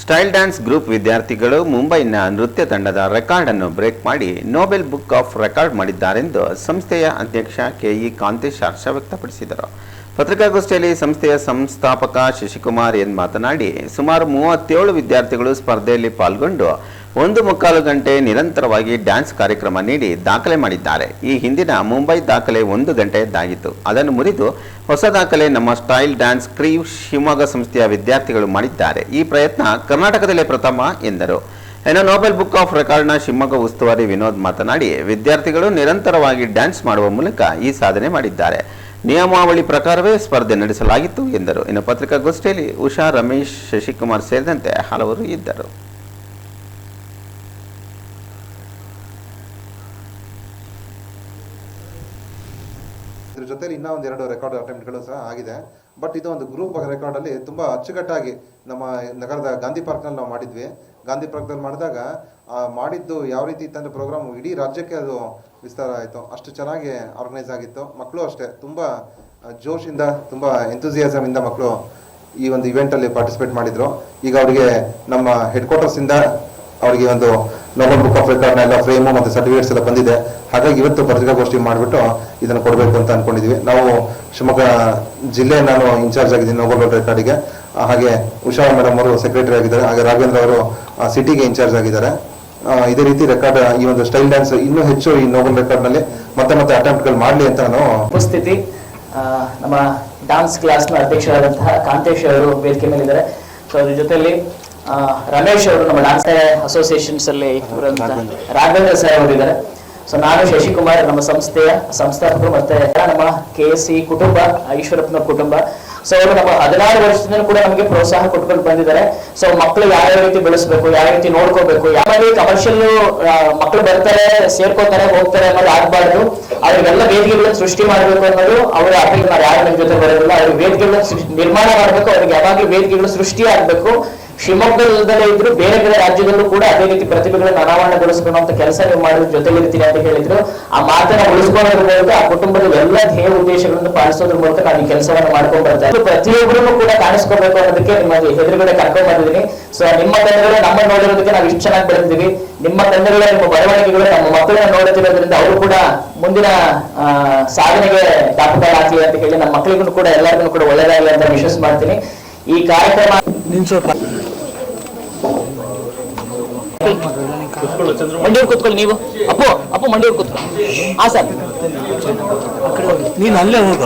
Style dance group ವಿದ್ಯಾರ್ಥಿಗಳು ಮುಂಬೈನ ನೃತ್ಯ ತಂಡದ ರೆಕಾರ್ಡ್ ಅನ್ನು ಬ್ರೇಕ್ ಮಾಡಿ ನೋಬೆಲ್ ಬುಕ್ ಆಫ್ ರೆಕಾರ್ಡ್ ಮಾಡಿದ್ದಾರೆಂದು ಸಂಸ್ಥೆಯ ಅಧ್ಯಕ್ಷ ಕೆಇ ಕಾಂತೇಶ್ ಹರ್ಷ ವ್ಯಕ್ತಪಡಿಸಿದರು. ಪತ್ರಿಕಾಗೋಷ್ಠಿಯಲ್ಲಿ ಸಂಸ್ಥೆಯ ಸಂಸ್ಥಾಪಕ ಶಶಿಕುಮಾರ್ ಎನ್ ಮಾತನಾಡಿ, ಸುಮಾರು ಮೂವತ್ತೇಳು ವಿದ್ಯಾರ್ಥಿಗಳು ಸ್ಪರ್ಧೆಯಲ್ಲಿ ಪಾಲ್ಗೊಂಡು ಒಂದು ಮುಕ್ಕಾಲು ಗಂಟೆ ನಿರಂತರವಾಗಿ ಡ್ಯಾನ್ಸ್ ಕಾರ್ಯಕ್ರಮ ನೀಡಿ ದಾಖಲೆ ಮಾಡಿದ್ದಾರೆ. ಈ ಹಿಂದಿನ ಮುಂಬೈ ದಾಖಲೆ ಒಂದು ಗಂಟೆಯದ್ದಾಗಿತ್ತು ಅದನ್ನು ಮುರಿದು ಹೊಸ ದಾಖಲೆ ನಮ್ಮ ಸ್ಟೈಲ್ ಡ್ಯಾನ್ಸ್ ಕ್ರೀವ್ ಶಿವಮೊಗ್ಗ ಸಂಸ್ಥೆಯ ವಿದ್ಯಾರ್ಥಿಗಳು ಮಾಡಿದ್ದಾರೆ. ಈ ಪ್ರಯತ್ನ ಕರ್ನಾಟಕದಲ್ಲೇ ಪ್ರಥಮ, ಎಂದರು. ಇನ್ನು ನೋಬೆಲ್ ಬುಕ್ ಆಫ್ ರೆಕಾರ್ಡ್ನ ಶಿವಮೊಗ್ಗ ಉಸ್ತುವಾರಿ ವಿನೋದ್ ಮಾತನಾಡಿ, ವಿದ್ಯಾರ್ಥಿಗಳು ನಿರಂತರವಾಗಿ ಡ್ಯಾನ್ಸ್ ಮಾಡುವ ಮೂಲಕ ಈ ಸಾಧನೆ ಮಾಡಿದ್ದಾರೆ. ನಿಯಮಾವಳಿ ಪ್ರಕಾರವೇ ಸ್ಪರ್ಧೆ ನಡೆಸಲಾಗಿತ್ತು, ಎಂದರು. ಇನ್ನು ಪತ್ರಿಕಾಗೋಷ್ಠಿಯಲ್ಲಿ ಉಷಾ, ರಮೇಶ್, ಶಶಿಕುಮಾರ್ ಸೇರಿದಂತೆ ಹಲವರು ಇದ್ದರು. ಇದ್ರ ಜೊತೆಲಿ ಇನ್ನೂ ಒಂದು ಎರಡು ರೆಕಾರ್ಡ್ ಅಟೆಂಪ್ಟ್ಗಳು ಸಹ ಆಗಿದೆ. ಬಟ್ ಇದು ಒಂದು ಗ್ರೂಪ್ ರೆಕಾರ್ಡಲ್ಲಿ ತುಂಬ ಅಚ್ಚುಕಟ್ಟಾಗಿ ನಮ್ಮ ನಗರದ ಗಾಂಧಿ ಪಾರ್ಕ್ನಲ್ಲಿ ನಾವು ಮಾಡಿದ್ವಿ. ಗಾಂಧಿ ಪಾರ್ಕ್ದಲ್ಲಿ ಮಾಡಿದಾಗ ಮಾಡಿದ್ದು ಯಾವ ರೀತಿ ಇತ್ತಂದ್ರೆ ಪ್ರೋಗ್ರಾಮ್ ಇಡೀ ರಾಜ್ಯಕ್ಕೆ ಅದು ವಿಸ್ತಾರ ಆಯಿತು. ಅಷ್ಟು ಚೆನ್ನಾಗಿ ಆರ್ಗನೈಸ್ ಆಗಿತ್ತು. ಮಕ್ಕಳು ಅಷ್ಟೇ. ತುಂಬ ಜೋಶಿಂದ, ತುಂಬ ಎಂಥೂಸಿಯಾಸಮಿಂದ ಮಕ್ಕಳು ಈ ಒಂದು ಇವೆಂಟಲ್ಲಿ ಪಾರ್ಟಿಸಿಪೇಟ್ ಮಾಡಿದರು. ಈಗ ಅವರಿಗೆ ನಮ್ಮ ಹೆಡ್ ಕ್ವಾರ್ಟರ್ಸಿಂದ ಅವರಿಗೆ ಒಂದು ನೋಬಲ್ ಬುಕ್ ಆಫ್ ರೆಕಾರ್ಡ್ನ ಎಲ್ಲ ಫ್ರೇಮು ಮತ್ತು ಸರ್ಟಿಫಿಕೇಟ್ಸ್ ಎಲ್ಲ ಬಂದಿದೆ. ಹಾಗಾಗಿ ಇವತ್ತು ಪತ್ರಿಕಾಗೋಷ್ಠಿ ಮಾಡಿಬಿಟ್ಟು ಇದನ್ನು ಕೊಡಬೇಕು ಅಂತ ಅನ್ಕೊಂಡಿದ್ವಿ. ನಾವು ಶಿವಮೊಗ್ಗ ಜಿಲ್ಲೆ ನಾನು ಇನ್ಚಾರ್ಜ್ ಆಗಿದ್ದೀನಿ ನೋಬಲ್ ರೆಕಾರ್ಡಿಗೆ ಹಾಗೆ ಉಷಾ ಮೇಡಮ್ ಅವರು ಸೆಕ್ರೆಟರಿ ಆಗಿದ್ದಾರೆ. ಹಾಗೆ ರಾಘವೇಂದ್ರ ಅವರು ಸಿಟಿಗೆ ಇನ್ಚಾರ್ಜ್ ಆಗಿದ್ದಾರೆ. ಇದೇ ರೀತಿ ರೆಕಾರ್ಡ್ ಈ ಒಂದು ಸ್ಟೈಲ್ ಡ್ಯಾನ್ಸ್ ಇನ್ನೂ ಹೆಚ್ಚು ಈ ನೋಬಲ್ ರೆಕಾರ್ಡ್ನಲ್ಲಿ ಮತ್ತೆ ಮತ್ತೆ ಅಟೆಂಪ್ಟ್ಗಳು ಮಾಡಲಿ ಅಂತ ನಾನು ಉಪಸ್ಥಿತಿ. ನಮ್ಮ ಡಾನ್ಸ್ ಕ್ಲಾಸ್ನ ಅಧ್ಯಕ್ಷರಾದಂತಹ ಕಾಂತೇಶ್ ಅವರು ವೇದಿಕೆ ಮೇಲಿದ್ದಾರೆ. ಸೊ ಅದ್ರ ಜೊತೆಲಿ ಆ, ರಮೇಶ್ ಅವರು ನಮ್ಮ ಡಾನ್ಸ್ ಅಸೋಸಿಯೇಷನ್ಸ್ ಅಲ್ಲಿ ರಾಘವೇಂದ್ರ ಸರ್. ಅವರು ಇದ್ದಾರೆ ಸೊ ನಾನು ಶಶಿಕುಮಾರ್ ನಮ್ಮ ಸಂಸ್ಥೆಯ ಸಂಸ್ಥಾಪಕರು ಮತ್ತೆ ನಮ್ಮ ಕೆ ಎಸ್ ಸಿ ಕುಟುಂಬ ಈಶ್ವರಪ್ಪನ ಕುಟುಂಬ. ಸೊ ಅವರು ನಮ್ಮ ಹದಿನಾರು ವರ್ಷದಿಂದ ಕೂಡ ನಮಗೆ ಪ್ರೋತ್ಸಾಹ ಕೊಟ್ಕೊಂಡು ಬಂದಿದ್ದಾರೆ. ಸೊ ಮಕ್ಕಳು ಯಾವ ರೀತಿ ಬೆಳೆಸಬೇಕು ಯಾವ ರೀತಿ ನೋಡ್ಕೋಬೇಕು ಯಾವ ಕಮರ್ಷಿಯಲ್ ಮಕ್ಕಳು ಬರ್ತಾರೆ ಸೇರ್ಕೋತಾರೆ ಹೋಗ್ತಾರೆ ಅನ್ನೋದು ಆಗ್ಬಾರ್ದು. ಅವ್ರಿಗೆಲ್ಲ ವೇದಿಕೆಗಳನ್ನ ಸೃಷ್ಟಿ ಮಾಡಬೇಕು ಅನ್ನೋದು ಅವರ ಅಪೇಕ್ಷೆ ನಾವು ಯಾರು ನಿಮ್ಮ ಜೊತೆ ಬರೋದಿಲ್ಲ ಅವ್ರಿಗೆ ವೇದಿಕೆಗಳನ್ನ ನಿರ್ಮಾಣ ಮಾಡಬೇಕು ಅವ್ರಿಗೆ ಯಾವಾಗಲೂ ವೇದಿಕೆಗಳು ಸೃಷ್ಟಿ ಆಗ್ಬೇಕು. ಶಿವಮೊಗ್ಗದಲ್ಲೇ ಇದ್ರು ಬೇರೆ ಬೇರೆ ರಾಜ್ಯದಲ್ಲೂ ಕೂಡ ಅದೇ ರೀತಿ ಪ್ರತಿಭೆಗಳನ್ನ ಅನಾವರಣಗೊಳಿಸಿಕೊಳ್ಳುವಂತ ಕೆಲಸ ನೀವು ಮಾಡೋದ್ರ ಜೊತೆಲಿರ್ತೀನಿ ಅಂತ ಹೇಳಿದ್ರು. ಆ ಮಾತನ್ನ ಉಳಿಸ್ಕೊಳ್ಳೋದ್ರ ಮೂಲಕ ಆ ಕುಟುಂಬದ ಎಲ್ಲ ಧ್ಯೇಯ ಉದ್ದೇಶಗಳನ್ನು ಪಾಲಿಸೋದ್ರ ಮೂಲಕ ನಾವು ಈ ಕೆಲಸವನ್ನು ಮಾಡ್ಕೊಂಡು ಬರ್ತಾ ಇದ್ದೀವಿ. ಪ್ರತಿಯೊಬ್ಬರನ್ನು ಕೂಡ ಕಾಣಿಸ್ಕೋಬೇಕು ಅನ್ನೋದಕ್ಕೆ ನಿಮ್ಮ ಎದುರುಗಡೆ ಕರ್ಕೊಂಡು ಬಂದಿದ್ದೀನಿ. ಸೊ ನಿಮ್ಮ ತಂದೆಗಳು ನಮ್ಮ ನೋಡಿರೋದಕ್ಕೆ ನಾವು ಇಷ್ಟು ಚೆನ್ನಾಗಿ ಬೆಳೆದಿದ್ದೀವಿ. ನಿಮ್ಮ ತಂದೆಗಳ ನಿಮ್ಮ ಬರವಣಿಗೆಗಳು, ನಮ್ಮ ಮಕ್ಕಳನ್ನ ನೋಡುತ್ತಿರೋದ್ರಿಂದ ಅವರು ಕೂಡ ಮುಂದಿನ ಸಾಧನೆಗೆ ದಾಪುಗಾಲಾಗ್ಲಿ ಅಂತ ಹೇಳಿ ನಮ್ಮ ಮಕ್ಕಳಿಗೂ ಕೂಡ ಎಲ್ಲರಿಗೂ ಕೂಡ ಒಳ್ಳೆಯದಾಗಲಿ ಅಂತ ವಿಶ್ವಾಸ ಮಾಡ್ತೀನಿ. ಈ ಕಾರ್ಯಕ್ರಮ ಮಂಡಿಯವ್ರು ಕೂತ್ಕೊಳ್ಳಿ ನೀವು. ಅಪ್ಪು ಅಪ್ಪು ಮಂಡಿಯವ್ರು ಕೂತ್ಕೊಳ್ಳಿ. ಹಾ ಸರ್ ನೀನು ಅಲ್ಲೇ ಹೋಗ.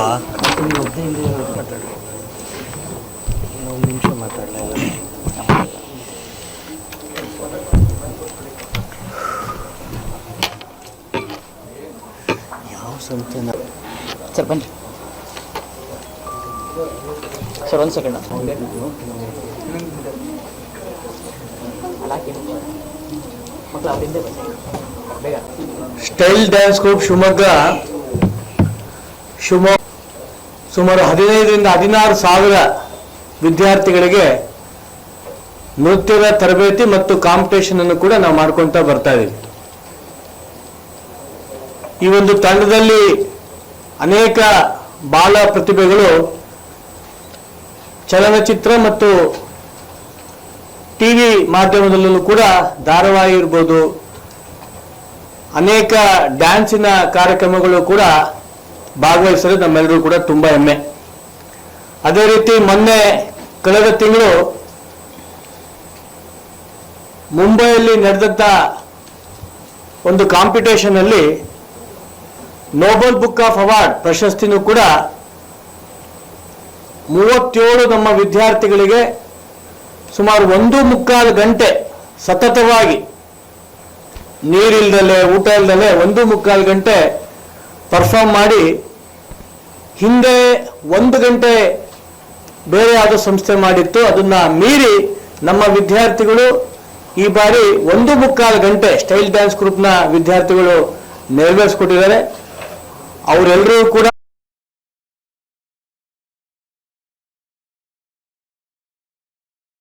ಯಾವ ಸಂತೆ ಸರ್ ಬನ್ನಿ. ಸರ್ ಒಂದು second style dance group Shivamogga. Shivamogga ಸುಮಾರು ಹದಿನೈದರಿಂದ ಹದಿನಾರು ಸಾವಿರ ವಿದ್ಯಾರ್ಥಿಗಳಿಗೆ ನೃತ್ಯದ ತರಬೇತಿ ಮತ್ತು ಕಾಂಪಿಟೇಷನ್ ಅನ್ನು ಕೂಡ ನಾವು ಮಾಡ್ಕೊತಾ ಬರ್ತಾ ಇದ್ದೀವಿ ಈ ಒಂದು ತಂಡದಲ್ಲಿ ಅನೇಕ ಬಾಲ ಪ್ರತಿಭೆಗಳು ಚಲನಚಿತ್ರ ಮತ್ತು ಟಿವಿ ಮಾಧ್ಯಮದಲ್ಲೂ ಕೂಡ ಧಾರಾವಾಹಿ ಇರ್ಬೋದು ಅನೇಕ ಡ್ಯಾನ್ಸಿನ ಕಾರ್ಯಕ್ರಮಗಳು ಕೂಡ ಭಾಗವಹಿಸಲು ನಮ್ಮೆಲ್ಲರೂ ಕೂಡ ತುಂಬ ಹೆಮ್ಮೆ. ಅದೇ ರೀತಿ ಮೊನ್ನೆ ಕಳೆದ ತಿಂಗಳು ಮುಂಬೈಯಲ್ಲಿ ನಡೆದಂಥ ಒಂದು ಕಾಂಪಿಟೇಷನಲ್ಲಿ noble noble book of award ಪ್ರಶಸ್ತಿನೂ ಕೂಡ ಮೂವತ್ತೇಳು ನಮ್ಮ ವಿದ್ಯಾರ್ಥಿಗಳಿಗೆ ಸುಮಾರು ಒಂದು ಮುಕ್ಕಾಲು ಗಂಟೆ ಸತತವಾಗಿ ನೀರಿಲ್ದಲೆ, ಊಟ ಇಲ್ದಲೆ ಒಂದು ಮುಕ್ಕಾಲು ಗಂಟೆ ಪರ್ಫಾರ್ಮ್ ಮಾಡಿ ಹಿಂದೆ ಒಂದು ಗಂಟೆ ಬೇರೆ ಯಾವುದೋ ಸಂಸ್ಥೆ ಮಾಡಿತ್ತು. ಅದನ್ನ ಮೀರಿ ನಮ್ಮ ವಿದ್ಯಾರ್ಥಿಗಳು ಈ ಬಾರಿ ಒಂದು ಮುಕ್ಕಾಲು ಗಂಟೆ ಸ್ಟೈಲ್ ಡ್ಯಾನ್ಸ್ ಗ್ರೂಪ್ನ ವಿದ್ಯಾರ್ಥಿಗಳು ನೆರವೇರಿಸ್ಕೊಟ್ಟಿದ್ದಾರೆ. ಅವರೆಲ್ಲರೂ ಕೂಡ